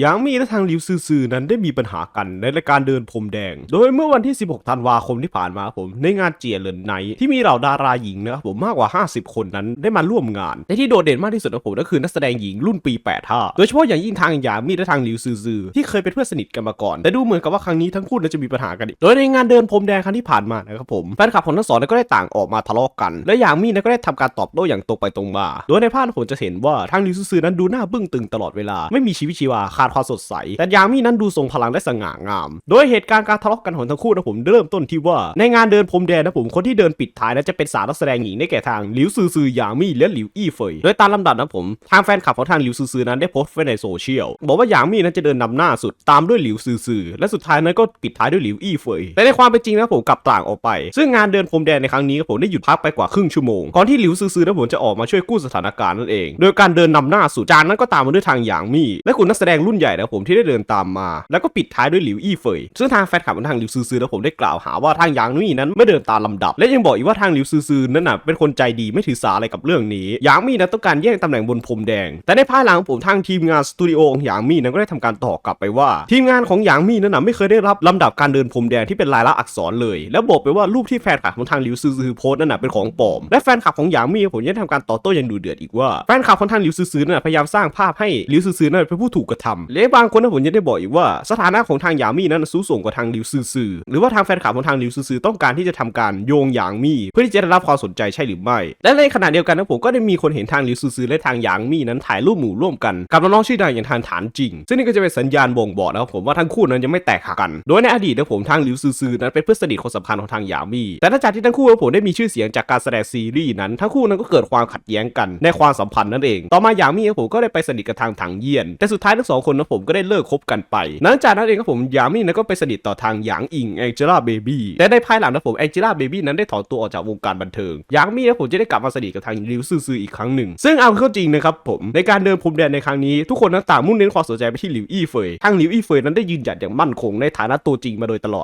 หยางมีและทางหลิวซือซือนั้นได้มีปัญหากันในรายการเดินพรมแดง โดยเมื่อวันที่ 16 ธันวาคมที่ผ่านมาผม ในงานเจียเหรินไนที่มีเหล่าดาราหญิงนะครับผมมากกว่า 50 คนนั้นได้มาร่วมงาน แต่ที่โดดเด่นมากที่สุดของผมก็คือนักแสดงหญิงรุ่นปี 85 โดยเฉพาะอย่างยิ่งทางหยางมีและทางหลิวซือซือที่เคยเป็นเพื่อนสนิทกันมาก่อน แต่ดูเหมือนกับว่าครั้งนี้ทั้งคู่จะมีปัญหากัน โดยในงานเดินพรมแดงครั้งที่ผ่านมานะครับผมแฟนคลับของทั้งสองนั้นก็ได้ต่างออกมาทะเลาะกัน และหยางมีนั้นก็ได้ทำการตอบโต้อย่างตรงไปตรงมา โดยในภาพผมจะเห็นว่าทางหลิวซือซือนั้นดูหน้าบึ้งตึงตลอดเวลาไม่มีชีวิตชีวาขาดความสดใส แต่ยางมี่นั้นดูทรงพลังและสง่างาม โดยเหตุการณ์การทะเลาะกันของทั้งคู่นะผมเริ่มต้นที่ว่า ในงานเดินพรมแดงนะผมคนที่เดินปิดท้ายนะจะเป็นสาวนักแสดงหญิงได้แก่ทางหลิวซือซือยางมี่และหลิวอี้เฟยโดยตามลำดับนะผมทางแฟนคลับของทางหลิวซือซือนั้นได้โพสต์ไว้ในโซเชียลบอกว่าหยางมี่นั้นจะเดินนำหน้าสุดตามด้วยหลิวซือซือและสุดท้ายนั้นก็ปิดท้ายด้วยหลิวอี้เฟยแต่ในความเป็นจริงนะผมกลับต่างออกไป ซึ่งงานเดินพรมแดงในครั้งนี้ผมได้หยุดพักไปกว่าครึ่งชั่วโมงก่อนที่หลิวซือซือนะผมจะออกมาช่วยกู้สถานการณ์นั่นเอง โดยการเดินนำหน้าสุดจากนั้นก็ตามมาด้วยทางหยางมี่และกลุ่มนักแสดงรุ่นใหญ่นะผมที่ได้เดินตามมา แล้วก็ปิดท้ายด้วยหลิวอี้เฟยซึ่งทางแฟนคลับของทางหลิวซือซือนะผมได้กล่าวหาว่าทางหยางมี่ยนั้นไม่เดินตามลำดับ และยังบอกอีกว่าทางหลิวซือซือนั้นน่ะเป็นคนใจดีไม่ถือสาอะไรกับเรื่องนี้หยางมี่นั้นต้องการแย่งตำแหน่งบนพรมแดง แต่ในภายหลังผมทางทีมงานสตูดิโอของหยางมี่นั้นก็ได้ทำการตอบกลับไปว่า ทีมงานของหยางมี่นั้นน่ะไม่เคยได้รับลำดับการเดินพรมแดงที่เป็นลายลักษณ์อักษรเลย แล้วบอกไปว่ารูปที่แฟนคลับของทางหลิวซือซือโพสต์นั้นน่ะเป็นของปลอมและแฟนคลับของหยางมี่ผมยังทำการต่อโต้อยังดูเดือดอีกว่าแฟนคลับของทางหลิวซือซือนั้นนะพยายามสร้างภาพให้หลิวซือซือนั้นเป็นผู้ถูกกระทำและบางคนนะผมยังได้บอกอีกว่า สถานะของทางหยางมี่นั้นสูงส่งกว่าทางหลิวซือซือหรือว่าทางแฟนคลับของทางหลิวซือซือต้องการที่จะทำการโยงหยางมี่เพื่อที่จะได้รับความสนใจใช่หรือไม่ และในขณะเดียวกันนะผมก็ได้มีคนเห็นทางหลิวซือซือและทางหยางมี่นั้นถ่ายรูปหมู่ร่วมกันกับน้องๆชื่อดังอย่างทางฐานจริง ซึ่งนี่ก็จะเป็นสัญญาณบ่งบอกนะครับผมว่าทั้งคู่นั้นยังไม่แตกหักกัน โดยในอดีตนะผมทางหลิวซือซือนั้นเป็นเพื่อนสนิทคนสำคัญของทางหยางมี่แต่หลังจากที่ทั้งคู่นะผมได้มีชื่อเสียงจากการแสดงซีรีส์นั้นทั้งคู่นั้นก็เกิดความขัดแย้งกันในความสัมพันธ์นั่นเอง ต่อมาหยางมี่นะผมก็ได้ไปสนิทกับทางถังเยี่ยนแต่สุดท้ายทั้งสองคนนะผมก็ได้เลิกคบกันไป หลังจากนั้นเองครับผมยามี่นั้นก็ไปสนิทต่อทางหยางอิงแองเจล่าเบบี้แต่ในภายหลังนะผมแองเจล่าเบบี้นั้นได้ถอนตัวออกจากวงการบันเทิงหยางมี่นะผมจะได้กลับมาสนิทกับทางริวซือซืออีกครั้งหนึ่ง ซึ่งเอาเข้าจริงนะครับผมในการเดินพรมแดนในครั้งนี้ทุกคนนั้นต่างมุ่งเน้นความสนใจไปที่หลิวอี้เฟยทางหลิวอี้เฟยนั้นได้ยืนหยัดอย่างมั่นคงในฐานะตัวจริงมาโดยตลอด